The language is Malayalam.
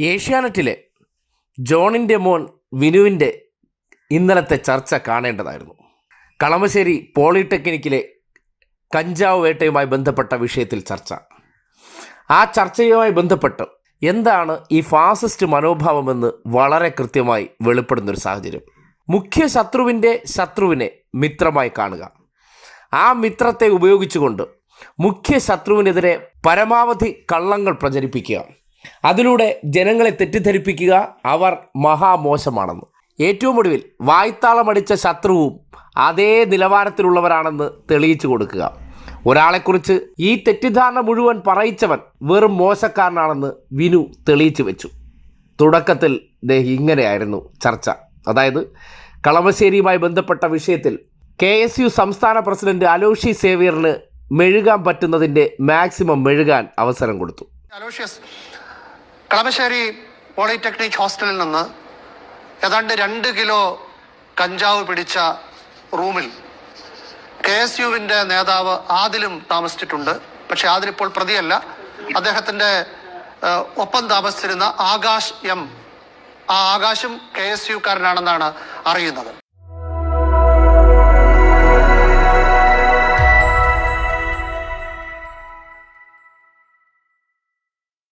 ഏഷ്യാനെറ്റിലെ ജോണിന്റെ മോൻ വിനുവിന്റെ ഇന്നലത്തെ ചർച്ച കാണേണ്ടതായിരുന്നു. കളമശ്ശേരി പോളിടെക്നിക്കിലെ കഞ്ചാവ് വേട്ടയുമായി ബന്ധപ്പെട്ട വിഷയത്തിൽ ചർച്ച. ആ ചർച്ചയുമായി ബന്ധപ്പെട്ട് എന്താണ് ഈ ഫാസിസ്റ്റ് മനോഭാവമെന്ന് വളരെ കൃത്യമായി വെളിപ്പെടുന്നൊരു സാഹചര്യം. മുഖ്യ ശത്രുവിന്റെ ശത്രുവിനെ മിത്രമായി കാണുക. ആ മിത്രത്തെ ഉപയോഗിച്ചുകൊണ്ട് മുഖ്യ ശത്രുവിനെതിരെ പരമാവധി കള്ളങ്ങൾ പ്രചരിപ്പിക്കുക. അതിലൂടെ ജനങ്ങളെ തെറ്റിദ്ധരിപ്പിക്കുക അവർ മഹാമോശമാണെന്ന്. ഏറ്റവും ഒടുവിൽ വായ്ത്താളമടിച്ച ശത്രുവും അതേ നിലവാരത്തിലുള്ളവരാണെന്ന് തെളിയിച്ചു കൊടുക്കുക. ഒരാളെക്കുറിച്ച് ഈ തെറ്റിദ്ധാരണ മുഴുവൻ പറയിച്ചവൻ വെറും മോശക്കാരനാണെന്ന് വിനു തെളിയിച്ചു വെച്ചു. തുടക്കത്തിൽ ദേ ഇങ്ങനെയായിരുന്നു ചർച്ച. അതായത് കളമശ്ശേരിയുമായി ബന്ധപ്പെട്ട വിഷയത്തിൽ കെ എസ് യു സംസ്ഥാന പ്രസിഡന്റ് അലോഷി സേവിയറിന് മെഴുകാൻ പറ്റുന്നതിന്റെ മാക്സിമം മെഴുകാൻ അവസരം കൊടുത്തു. കളമശ്ശേരി പോളിടെക്നിക് ഹോസ്റ്റലിൽ നിന്ന് ഏതാണ്ട് രണ്ട് കിലോ കഞ്ചാവ് പിടിച്ച റൂമിൽ കെ എസ് യുവിന്റെ നേതാവ് ആദിലും താമസിച്ചിട്ടുണ്ട്. പക്ഷെ ആദിലിപ്പോൾ പ്രതിയല്ല. അദ്ദേഹത്തിന്റെ ഒപ്പം താമസിച്ചിരുന്ന ആകാശ് എം. ആ ആകാശും കെ എസ് യുക്കാരനാണെന്നാണ് അറിയുന്നത്.